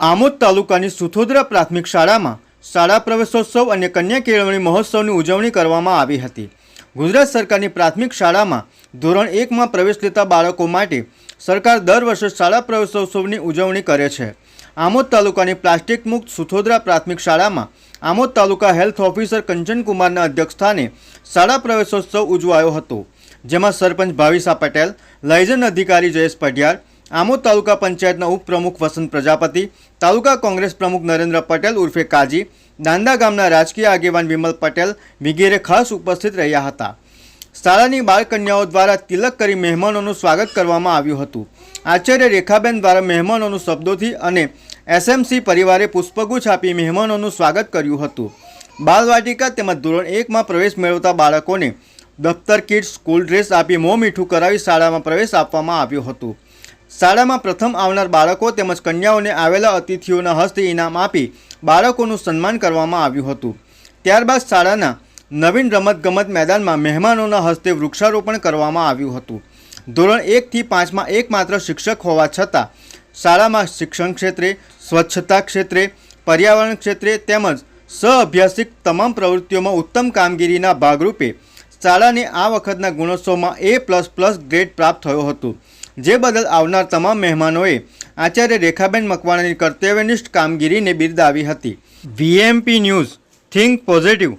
આમોદ તાલુકાની સુથોદરા પ્રાથમિક શાળામાં શાળા પ્રવેશોત્સવ અને કન્યા કેળવણી મહોત્સવની ઉજવણી કરવામાં આવી હતી. ગુજરાત સરકારની પ્રાથમિક શાળામાં ધોરણ એકમાં પ્રવેશ લેતા બાળકો માટે સરકાર દર વર્ષે શાળા પ્રવેશોત્સવની ઉજવણી કરે છે. આમોદ તાલુકાની પ્લાસ્ટિક મુક્ત સુથોદરા પ્રાથમિક શાળામાં આમોદ તાલુકા હેલ્થ ઓફિસર કંચનકુમારના અધ્યક્ષસ્થાને શાળા પ્રવેશોત્સવ ઉજવાયો હતો. જેમાં સરપંચ ભાવિસા પટેલ લાયઝન અધિકારી જયેશ પઢિયાર આમોદ તાલુકા પંચાયતના ઉપપ્રમુખ વસંત પ્રજાપતિ, તાલુકા કોંગ્રેસ પ્રમુખ નરેન્દ્ર પટેલ ઉર્ફે કાજી, દાંદા ગામના રાજકીય આગેવાન વિમલ પટેલ વગેરે ખાસ ઉપસ્થિત રહ્યા હતા. શાળાની બાળકન્યાઓ દ્વારા તિલક કરી મહેમાનોનું સ્વાગત કરવામાં આવ્યું હતું. આચાર્ય રેખાબેન દ્વારા મહેમાનોનું શબ્દોથી અને એસએમસી પરિવારે પુષ્પગુચ્છ આપી મહેમાનોનું સ્વાગત કર્યું હતું. બાલવાટિકા તેમજ ધોરણ એકમાં પ્રવેશ મેળવતા બાળકોને દફતર કીટ, સ્કૂલ ડ્રેસ આપી મોં મીઠું કરાવી શાળામાં પ્રવેશ આપવામાં આવ્યો હતો. શાળામાં પ્રથમ આવનાર બાળકો તેમજ કન્યાઓને આવેલા અતિથિઓના હસ્તે ઇનામ આપી બાળકોનું સન્માન કરવામાં આવ્યું હતું. ત્યારબાદ શાળાના નવીન રમતગમત મેદાનમાં મહેમાનોના હસ્તે વૃક્ષારોપણ કરવામાં આવ્યું હતું. ધોરણ એકથી પાંચમાં એકમાત્ર શિક્ષક હોવા છતાં શાળામાં શિક્ષણ ક્ષેત્રે, સ્વચ્છતા ક્ષેત્રે, પર્યાવરણ ક્ષેત્રે તેમજ સહઅભ્યાસિક તમામ પ્રવૃત્તિઓમાં ઉત્તમ કામગીરીના ભાગરૂપે શાળાને આ વખતના ગુણોત્સવમાં એ પ્લસ પ્લસ ગ્રેડ પ્રાપ્ત થયો હતો. જે બદલ આવનાર તમામ મહેમાનોએ આચાર્ય રેખાબેન મકવાણાની કર્તવ્યનિષ્ઠ કામગીરીને બિરદાવી હતી. VMP news, think positive.